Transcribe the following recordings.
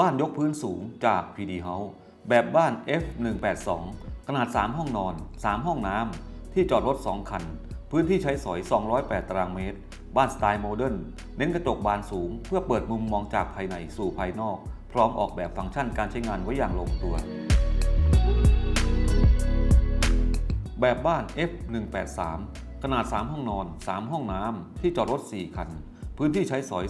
บ้านยกพื้นสูงจาก PD House แบบบ้าน F182 ขนาด 3 ห้องนอน 3 ห้องน้ำ ที่จอดรถ 2 คัน พื้นที่ใช้สอย 208 ตารางเมตร บ้านสไตล์โมเดิร์น เน้นกระจกบานสูง เพื่อเปิดมุมมองจากภายในสู่ภายนอก พร้อมออกแบบฟังก์ชันการใช้งานไว้อย่างลงตัว แบบบ้าน F183 ขนาด 3 ห้องนอน 3 ห้องน้ำ ที่จอดรถ 4 คัน พื้นที่ใช้สอย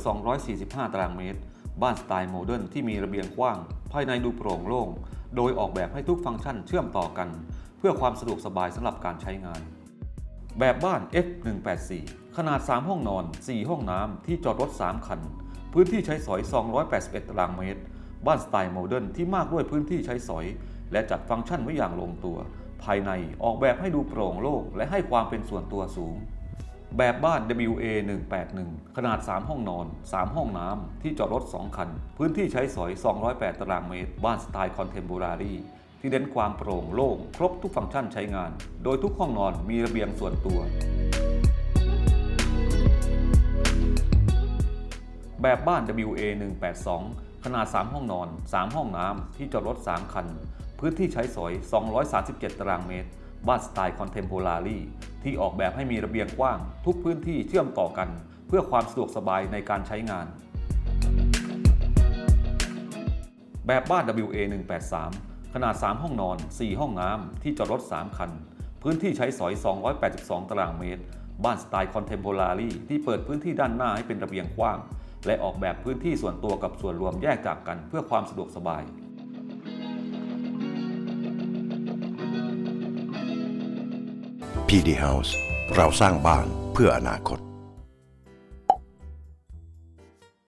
245 ตารางเมตร บ้านสไตล์โมเดิร์นที่มีระเบียงกว้าง ภายในดูโปร่งโล่ง โดยออกแบบให้ทุกฟังก์ชันเชื่อมต่อกัน เพื่อความสะดวกสบายสำหรับการใช้งาน แบบบ้าน F184 ขนาด 3 ห้องนอน 4 ห้องน้ำ ที่จอดรถ 3 คัน พื้นที่ใช้สอย 281 ตารางเมตร บ้านสไตล์โมเดิร์นที่มากด้วยพื้นที่ใช้สอย และจัดฟังก์ชันไว้อย่างลงตัว ภายในออกแบบให้ดูโปร่งโล่งและให้ความเป็นส่วนตัวสูง แบบบ้าน WA 181ขนาด 3 ห้องนอน 3 ห้องน้ำ ที่จอดรถ 2 คัน พื้นที่ใช้สอย 208 ตารางเมตร บ้านสไตล์คอนเทมโบรารีที่เน้นความโปร่งโล่ง ครบทุกฟังก์ชันใช้งาน โดยทุกห้องนอนมีระเบียงส่วนตัว แบบบ้าน WA 182ขนาด 3 ห้องนอน 3 ห้องน้ำ ที่จอดรถ 3 คัน พื้นที่ใช้สอย 237 ตารางเมตร บ้านสไตล์คอนเทมโพรารี ที่ออกแบบให้มีระเบียงกว้าง ทุกพื้นที่เชื่อมต่อกัน เพื่อความสะดวกสบายในการใช้งาน แบบบ้าน WA 183ขนาด 3 ห้องนอน 4 ห้องน้ำที่จอดรถ 3 คัน พื้นที่ใช้สอย 282 ตารางเมตร บ้านสไตล์คอนเทมโพรารีที่เปิดพื้นที่ด้านหน้าให้เป็นระเบียงกว้าง และออกแบบพื้นที่ส่วนตัวกับส่วนรวมแยกจากกันเพื่อความสะดวกสบาย PD House เราสร้างบ้านเพื่ออนาคต